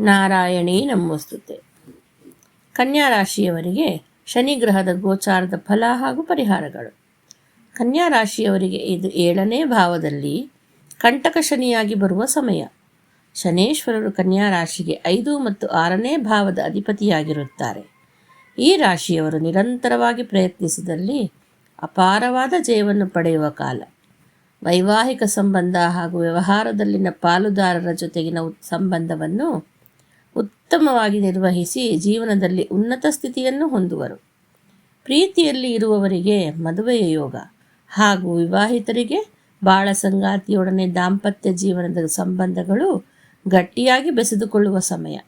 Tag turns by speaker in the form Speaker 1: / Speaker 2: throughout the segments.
Speaker 1: ನಾರಾಯಣೀ ನಮ್ಮಸ್ತುತೆ ಕನ್ಯಾ ರಾಶಿಯವರಿಗೆ ಶನಿ ಗ್ರಹದ ಗೋಚಾರದ ಫಲ ಹಾಗೂ ಪರಿಹಾರಗಳು. ಕನ್ಯಾ ರಾಶಿಯವರಿಗೆ ಇದು ಏಳನೇ ಭಾವದಲ್ಲಿ ಕಂಟಕ ಶನಿಯಾಗಿ ಬರುವ ಸಮಯ. ಶನೇಶ್ವರರು ಕನ್ಯಾ ರಾಶಿಗೆ ಐದು ಮತ್ತು ಆರನೇ ಭಾವದ ಅಧಿಪತಿಯಾಗಿರುತ್ತಾರೆ. ಈ ರಾಶಿಯವರು ನಿರಂತರವಾಗಿ ಪ್ರಯತ್ನಿಸಿದಲ್ಲಿ ಅಪಾರವಾದ ಜಯವನ್ನು ಪಡೆಯುವ ಕಾಲ. ವೈವಾಹಿಕ ಸಂಬಂಧ ಹಾಗೂ ವ್ಯವಹಾರದಲ್ಲಿನ ಪಾಲುದಾರರ ಜೊತೆಗಿನ ಸಂಬಂಧವನ್ನು ಉತ್ತಮವಾಗಿ ನಿರ್ವಹಿಸಿ ಜೀವನದಲ್ಲಿ ಉನ್ನತ ಸ್ಥಿತಿಯನ್ನು ಹೊಂದುವರು. ಪ್ರೀತಿಯಲ್ಲಿ ಇರುವವರಿಗೆ ಮದುವೆಯ ಯೋಗ ಹಾಗೂ ವಿವಾಹಿತರಿಗೆ ಬಾಳ ಸಂಗಾತಿಯೊಡನೆ ದಾಂಪತ್ಯ ಜೀವನದ ಸಂಬಂಧಗಳು ಗಟ್ಟಿಯಾಗಿ ಬೆಸೆದುಕೊಳ್ಳುವ ಸಮಯ.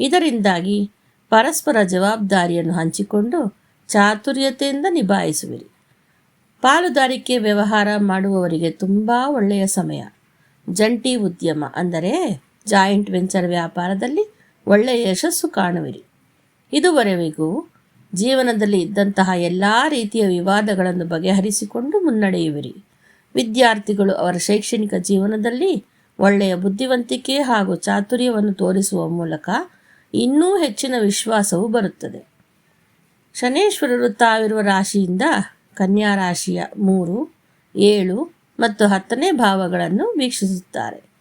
Speaker 1: ಇದರಿಂದಾಗಿ ಪರಸ್ಪರ ಜವಾಬ್ದಾರಿಯನ್ನು ಹಂಚಿಕೊಂಡು ಚಾತುರ್ಯತೆಯಿಂದ ನಿಭಾಯಿಸುವಿರಿ. ಪಾಲುದಾರಿಕೆ ವ್ಯವಹಾರ ಮಾಡುವವರಿಗೆ ತುಂಬ ಒಳ್ಳೆಯ ಸಮಯ. ಜಂಟಿ ಉದ್ಯಮ ಅಂದರೆ ಜಾಯಿಂಟ್ ವೆಂಚರ್ ವ್ಯಾಪಾರದಲ್ಲಿ ಒಳ್ಳೆಯ ಯಶಸ್ಸು ಕಾಣುವಿರಿ. ಇದುವರೆವಿಗೂ ಜೀವನದಲ್ಲಿ ಇದ್ದಂತಹ ಎಲ್ಲ ರೀತಿಯ ವಿವಾದಗಳನ್ನು ಬಗೆಹರಿಸಿಕೊಂಡು ಮುನ್ನಡೆಯುವಿರಿ. ವಿದ್ಯಾರ್ಥಿಗಳು ಅವರ ಶೈಕ್ಷಣಿಕ ಜೀವನದಲ್ಲಿ ಒಳ್ಳೆಯ ಬುದ್ಧಿವಂತಿಕೆ ಹಾಗೂ ಚಾತುರ್ಯವನ್ನು ತೋರಿಸುವ ಮೂಲಕ ಇನ್ನೂ ಹೆಚ್ಚಿನ ವಿಶ್ವಾಸವು ಬರುತ್ತದೆ. ಶನೇಶ್ವರರು ತಾವಿರುವ ರಾಶಿಯಿಂದ ಕನ್ಯಾ ರಾಶಿಯ ಮೂರು, ಏಳು ಮತ್ತು ಹತ್ತನೇ ಭಾವಗಳನ್ನು ವೀಕ್ಷಿಸುತ್ತಾರೆ.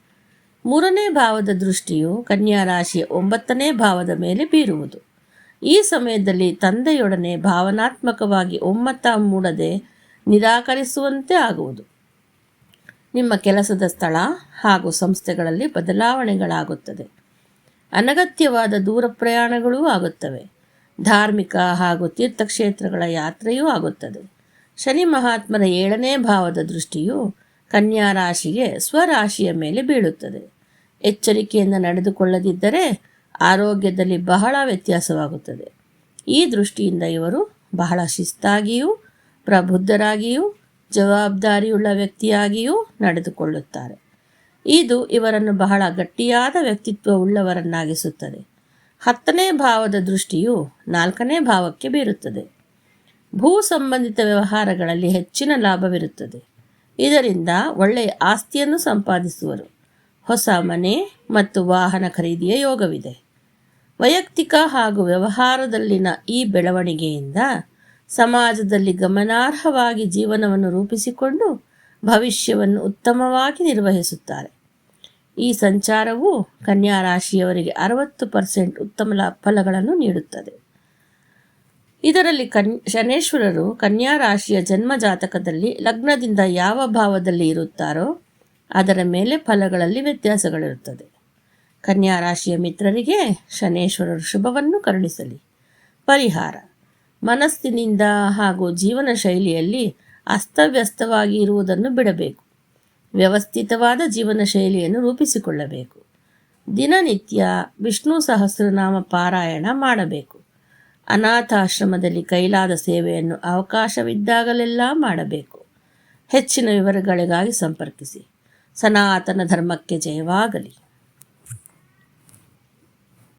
Speaker 1: ಮೂರನೇ ಭಾವದ ದೃಷ್ಟಿಯು ಕನ್ಯಾ ರಾಶಿಯ ಒಂಬತ್ತನೇ ಭಾವದ ಮೇಲೆ ಬೀರುವುದು. ಈ ಸಮಯದಲ್ಲಿ ತಂದೆಯೊಡನೆ ಭಾವನಾತ್ಮಕವಾಗಿ ಒಮ್ಮತ ಮೂಡದೆ ನಿರಾಕರಿಸುವಂತೆ ಆಗುವುದು. ನಿಮ್ಮ ಕೆಲಸದ ಸ್ಥಳ ಹಾಗೂ ಸಂಸ್ಥೆಗಳಲ್ಲಿ ಬದಲಾವಣೆಗಳಾಗುತ್ತದೆ. ಅನಗತ್ಯವಾದ ದೂರ ಪ್ರಯಾಣಗಳೂ ಆಗುತ್ತವೆ. ಧಾರ್ಮಿಕ ಹಾಗೂ ತೀರ್ಥಕ್ಷೇತ್ರಗಳ ಯಾತ್ರೆಯೂ ಆಗುತ್ತದೆ. ಶನಿ ಮಹಾತ್ಮನ ಏಳನೇ ಭಾವದ ದೃಷ್ಟಿಯು ಕನ್ಯಾ ರಾಶಿಗೆ ಸ್ವರಾಶಿಯ ಮೇಲೆ ಬೀಳುತ್ತದೆ. ಎಚ್ಚರಿಕೆಯಿಂದ ನಡೆದುಕೊಳ್ಳದಿದ್ದರೆ ಆರೋಗ್ಯದಲ್ಲಿ ಬಹಳ ವ್ಯತ್ಯಾಸವಾಗುತ್ತದೆ. ಈ ದೃಷ್ಟಿಯಿಂದ ಇವರು ಬಹಳ ಶಿಸ್ತಾಗಿಯೂ, ಪ್ರಬುದ್ಧರಾಗಿಯೂ, ಜವಾಬ್ದಾರಿಯುಳ್ಳ ವ್ಯಕ್ತಿಯಾಗಿಯೂ ನಡೆದುಕೊಳ್ಳುತ್ತಾರೆ. ಇದು ಇವರನ್ನು ಬಹಳ ಗಟ್ಟಿಯಾದ ವ್ಯಕ್ತಿತ್ವ ಉಳ್ಳವರನ್ನಾಗಿಸುತ್ತದೆ. ಹತ್ತನೇ ಭಾವದ ದೃಷ್ಟಿಯು ನಾಲ್ಕನೇ ಭಾವಕ್ಕೆ ಬೀರುತ್ತದೆ. ಭೂ ಸಂಬಂಧಿತ ವ್ಯವಹಾರಗಳಲ್ಲಿ ಹೆಚ್ಚಿನ ಲಾಭವಿರುತ್ತದೆ. ಇದರಿಂದ ಒಳ್ಳೆಯ ಆಸ್ತಿಯನ್ನು ಸಂಪಾದಿಸುವರು. ಹೊಸ ಮನೆ ಮತ್ತು ವಾಹನ ಖರೀದಿಯ ಯೋಗವಿದೆ. ವೈಯಕ್ತಿಕ ಹಾಗೂ ವ್ಯವಹಾರದಲ್ಲಿನ ಈ ಬೆಳವಣಿಗೆಯಿಂದ ಸಮಾಜದಲ್ಲಿ ಗಮನಾರ್ಹವಾಗಿ ಜೀವನವನ್ನು ರೂಪಿಸಿಕೊಂಡು ಭವಿಷ್ಯವನ್ನು ಉತ್ತಮವಾಗಿ ನಿರ್ವಹಿಸುತ್ತಾರೆ. ಈ ಸಂಚಾರವು ಕನ್ಯಾ ರಾಶಿಯವರಿಗೆ ಅರವತ್ತು ಪರ್ಸೆಂಟ್ ಉತ್ತಮ ಫಲಗಳನ್ನು ನೀಡುತ್ತದೆ. ಇದರಲ್ಲಿ ಕನ್, ಶನೇಶ್ವರರು ಕನ್ಯಾ ರಾಶಿಯ ಜನ್ಮ ಜಾತಕದಲ್ಲಿ ಲಗ್ನದಿಂದ ಯಾವ ಭಾವದಲ್ಲಿ ಇರುತ್ತಾರೋ ಅದರ ಮೇಲೆ ಫಲಗಳಲ್ಲಿ ವ್ಯತ್ಯಾಸಗಳಿರುತ್ತದೆ. ಕನ್ಯಾ ರಾಶಿಯ ಮಿತ್ರರಿಗೆ ಶನೇಶ್ವರರು ಶುಭವನ್ನು ಕರುಣಿಸಲಿ. ಪರಿಹಾರ. ಮನಸ್ಸಿನಿಂದ ಹಾಗೂ ಜೀವನ ಶೈಲಿಯಲ್ಲಿ ಅಸ್ತವ್ಯಸ್ತವಾಗಿ ಇರುವುದನ್ನು ಬಿಡಬೇಕು. ವ್ಯವಸ್ಥಿತವಾದ ಜೀವನ ಶೈಲಿಯನ್ನು ರೂಪಿಸಿಕೊಳ್ಳಬೇಕು. ದಿನನಿತ್ಯ ವಿಷ್ಣು ಸಹಸ್ರನಾಮ ಪಾರಾಯಣ ಮಾಡಬೇಕು. ಅನಾಥಾಶ್ರಮದಲ್ಲಿ ಕೈಲಾದ ಸೇವೆಯನ್ನು ಅವಕಾಶವಿದ್ದಾಗಲೆಲ್ಲ ಮಾಡಬೇಕು. ಹೆಚ್ಚಿನ ವಿವರಗಳಿಗಾಗಿ ಸಂಪರ್ಕಿಸಿ. ಸನಾತನ ಧರ್ಮಕ್ಕೆ ಜಯವಾಗಲಿ.